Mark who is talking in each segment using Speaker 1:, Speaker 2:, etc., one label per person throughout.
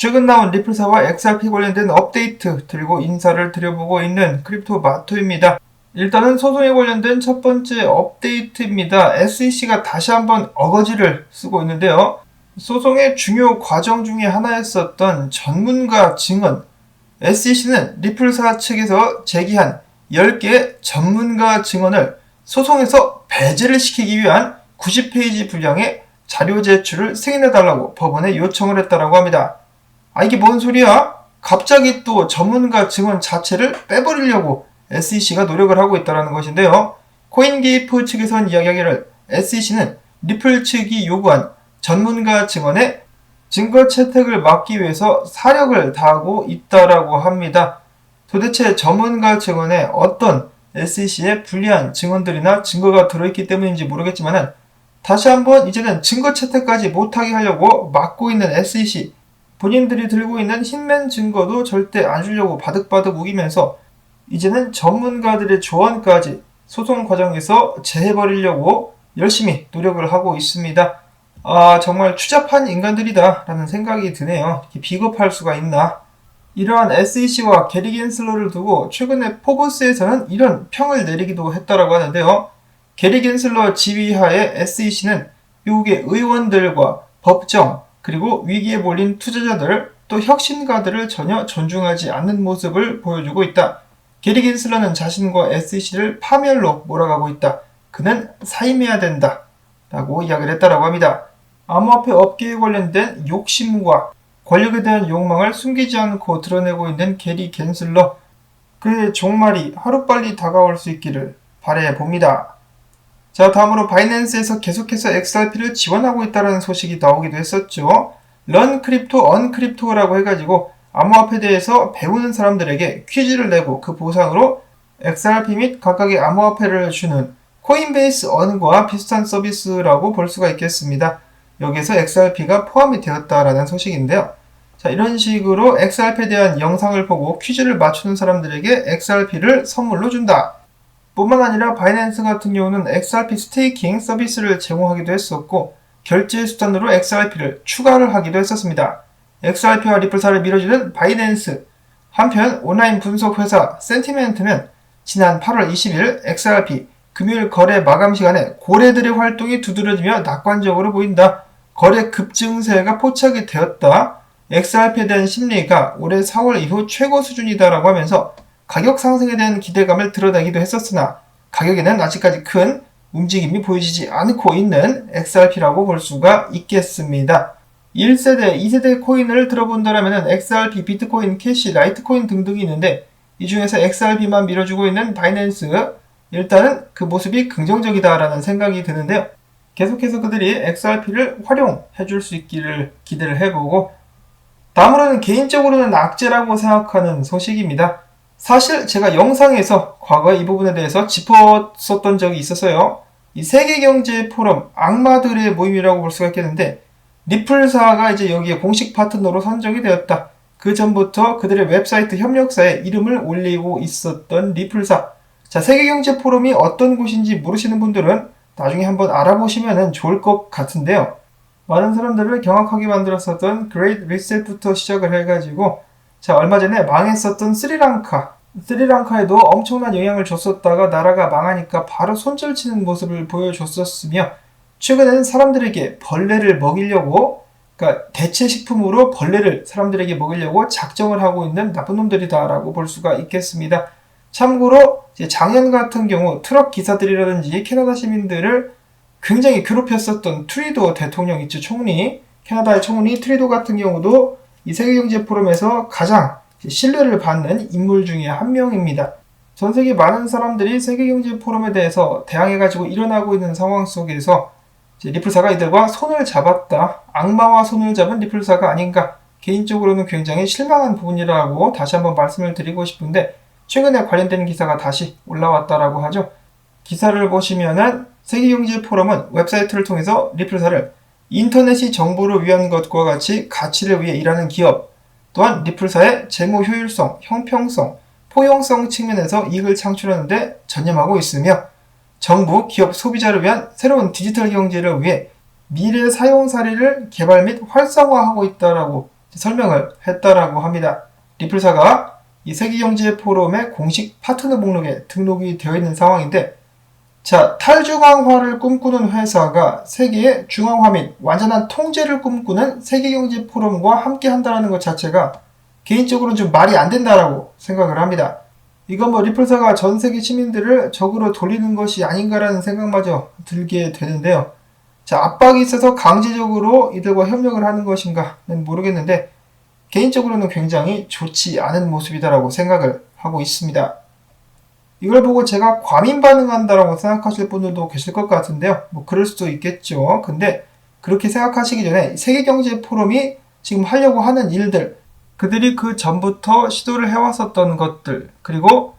Speaker 1: 최근 나온 리플사와 XRP 관련된 업데이트 들고 인사를 드려보고 있는 크립토 마토입니다. 일단은 소송에 관련된 첫 번째 업데이트입니다. SEC가 다시 한번 어거지를 쓰고 있는데요. 소송의 중요 과정 중에 하나였었던 전문가 증언. SEC는 리플사 측에서 제기한 10개 전문가 증언을 소송에서 배제를 시키기 위한 90페이지 분량의 자료 제출을 승인해달라고 법원에 요청을 했다라고 합니다. 아, 이게 뭔 소리야? 갑자기 또 전문가 증언 자체를 빼버리려고 SEC가 노력을 하고 있다는 것인데요. 코인게이프 측에선 이야기하기를 SEC는 리플 측이 요구한 전문가 증언의 증거 채택을 막기 위해서 사력을 다하고 있다라고 합니다. 도대체 전문가 증언에 어떤 SEC의 불리한 증언들이나 증거가 들어있기 때문인지 모르겠지만 다시 한번 이제는 증거 채택까지 못하게 하려고 막고 있는 SEC 본인들이 들고 있는 힘맨 증거도 절대 안 주려고 바득바득 우기면서 이제는 전문가들의 조언까지 소송 과정에서 제해버리려고 열심히 노력을 하고 있습니다. 아, 정말 추잡한 인간들이다 라는 생각이 드네요. 비겁할 수가 있나? 이러한 SEC와 게리 겐슬러를 두고 최근에 포브스에서는 이런 평을 내리기도 했다라고 하는데요. 게리 겐슬러 지휘하에 SEC는 미국의 의원들과 법정 그리고 위기에 몰린 투자자들 또 혁신가들을 전혀 존중하지 않는 모습을 보여주고 있다. 게리 겐슬러는 자신과 SEC를 파멸로 몰아가고 있다. 그는 사임해야 된다. 라고 이야기를 했다라고 합니다. 암호화폐 업계에 관련된 욕심과 권력에 대한 욕망을 숨기지 않고 드러내고 있는 게리 겐슬러. 그의 종말이 하루빨리 다가올 수 있기를 바래 봅니다. 자, 다음으로 바이낸스에서 계속해서 XRP를 지원하고 있다는 소식이 나오기도 했었죠. 런 크립토, 언 크립토라고 해가지고 암호화폐에 대해서 배우는 사람들에게 퀴즈를 내고 그 보상으로 XRP 및 각각의 암호화폐를 주는 코인베이스 언과 비슷한 서비스라고 볼 수가 있겠습니다. 여기서 XRP가 포함이 되었다라는 소식인데요. 자, 이런 식으로 XRP에 대한 영상을 보고 퀴즈를 맞추는 사람들에게 XRP를 선물로 준다. 뿐만 아니라 바이낸스 같은 경우는 XRP 스테이킹 서비스를 제공하기도 했었고 결제 수단으로 XRP를 추가를 하기도 했었습니다. XRP와 리플사를 밀어주는 바이낸스. 한편 온라인 분석 회사 센티멘트는 지난 8월 20일 XRP 금요일 거래 마감 시간에 고래들의 활동이 두드러지며 낙관적으로 보인다. 거래 급증세가 포착이 되었다. XRP에 대한 심리가 올해 4월 이후 최고 수준이다라고 하면서 가격 상승에 대한 기대감을 드러내기도 했었으나 가격에는 아직까지 큰 움직임이 보여지지 않고 있는 XRP라고 볼 수가 있겠습니다. 1세대, 2세대 코인을 들어본다면 XRP, 비트코인, 캐시, 라이트코인 등등이 있는데 이 중에서 XRP만 밀어주고 있는 바이낸스 일단은 그 모습이 긍정적이다라는 생각이 드는데요. 계속해서 그들이 XRP를 활용해 줄 수 있기를 기대를 해보고 다음으로는 개인적으로는 악재라고 생각하는 소식입니다. 사실 제가 영상에서 과거에 이 부분에 대해서 짚었었던 적이 있었어요. 이 세계경제 포럼 악마들의 모임이라고 볼 수가 있겠는데 리플사가 이제 여기에 공식 파트너로 선정이 되었다. 그 전부터 그들의 웹사이트 협력사에 이름을 올리고 있었던 리플사. 자, 세계경제 포럼이 어떤 곳인지 모르시는 분들은 나중에 한번 알아보시면 좋을 것 같은데요. 많은 사람들을 경악하게 만들었었던 그레이트 리셋부터 시작을 해가지고 자 얼마 전에 망했었던 스리랑카 스리랑카에도 엄청난 영향을 줬었다가 나라가 망하니까 바로 손절치는 모습을 보여줬었으며 최근에는 사람들에게 벌레를 먹이려고 그러니까 대체 식품으로 벌레를 사람들에게 먹이려고 작정을 하고 있는 나쁜 놈들이다라고 볼 수가 있겠습니다. 참고로 작년 같은 경우 트럭 기사들이라든지 캐나다 시민들을 굉장히 괴롭혔었던 트리도 대통령 있죠 총리 캐나다의 총리 트리도 같은 경우도 이 세계경제 포럼에서 가장 신뢰를 받는 인물 중에 한 명입니다. 전 세계 많은 사람들이 세계경제 포럼에 대해서 대항해가지고 일어나고 있는 상황 속에서 리플사가 이들과 손을 잡았다. 악마와 손을 잡은 리플사가 아닌가. 개인적으로는 굉장히 실망한 부분이라고 다시 한번 말씀을 드리고 싶은데 최근에 관련된 기사가 다시 올라왔다라고 하죠. 기사를 보시면은 세계경제 포럼은 웹사이트를 통해서 리플사를 인터넷이 정보를 위한 것과 같이 가치를 위해 일하는 기업, 또한 리플사의 재무 효율성, 형평성, 포용성 측면에서 이익을 창출하는데 전념하고 있으며 정부, 기업, 소비자를 위한 새로운 디지털 경제를 위해 미래 사용 사례를 개발 및 활성화하고 있다라고 설명을 했다라고 합니다. 리플사가 이 세계경제 포럼의 공식 파트너 목록에 등록이 되어 있는 상황인데 자, 탈중앙화를 꿈꾸는 회사가 세계의 중앙화 및 완전한 통제를 꿈꾸는 세계경제 포럼과 함께 한다는 것 자체가 개인적으로는 좀 말이 안 된다라고 생각을 합니다. 이건 뭐 리플사가 전 세계 시민들을 적으로 돌리는 것이 아닌가라는 생각마저 들게 되는데요. 자, 압박이 있어서 강제적으로 이들과 협력을 하는 것인가는 모르겠는데 개인적으로는 굉장히 좋지 않은 모습이다라고 생각을 하고 있습니다. 이걸 보고 제가 과민 반응한다라고 생각하실 분들도 계실 것 같은데요. 뭐 그럴 수도 있겠죠. 근데 그렇게 생각하시기 전에 세계경제 포럼이 지금 하려고 하는 일들, 그들이 그 전부터 시도를 해왔었던 것들, 그리고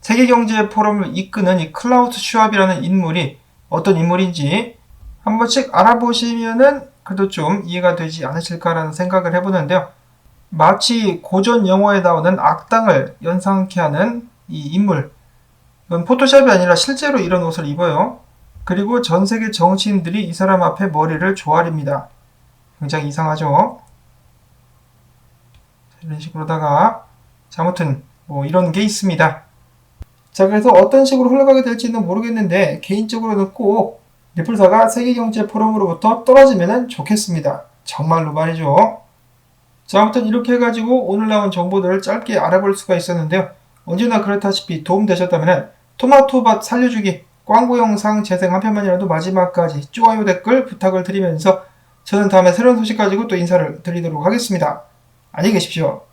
Speaker 1: 세계경제 포럼을 이끄는 이 클라우스 슈압이라는 인물이 어떤 인물인지 한 번씩 알아보시면은 그래도 좀 이해가 되지 않으실까라는 생각을 해보는데요. 마치 고전 영화에 나오는 악당을 연상케 하는 이 인물. 이건 포토샵이 아니라 실제로 이런 옷을 입어요. 그리고 전 세계 정치인들이 이 사람 앞에 머리를 조아립니다. 굉장히 이상하죠? 이런 식으로다가 자, 아무튼 뭐 이런 게 있습니다. 자, 그래서 어떤 식으로 흘러가게 될지는 모르겠는데 개인적으로는 꼭 리플사가 세계경제 포럼으로부터 떨어지면 좋겠습니다. 정말로 말이죠. 자, 아무튼 이렇게 해가지고 오늘 나온 정보들을 짧게 알아볼 수가 있었는데요. 언제나 그렇다시피 도움되셨다면 토마토밭 살려주기 광고 영상 재생 한 편만이라도 마지막까지 좋아요 댓글 부탁을 드리면서 저는 다음에 새로운 소식 가지고 또 인사를 드리도록 하겠습니다. 안녕히 계십시오.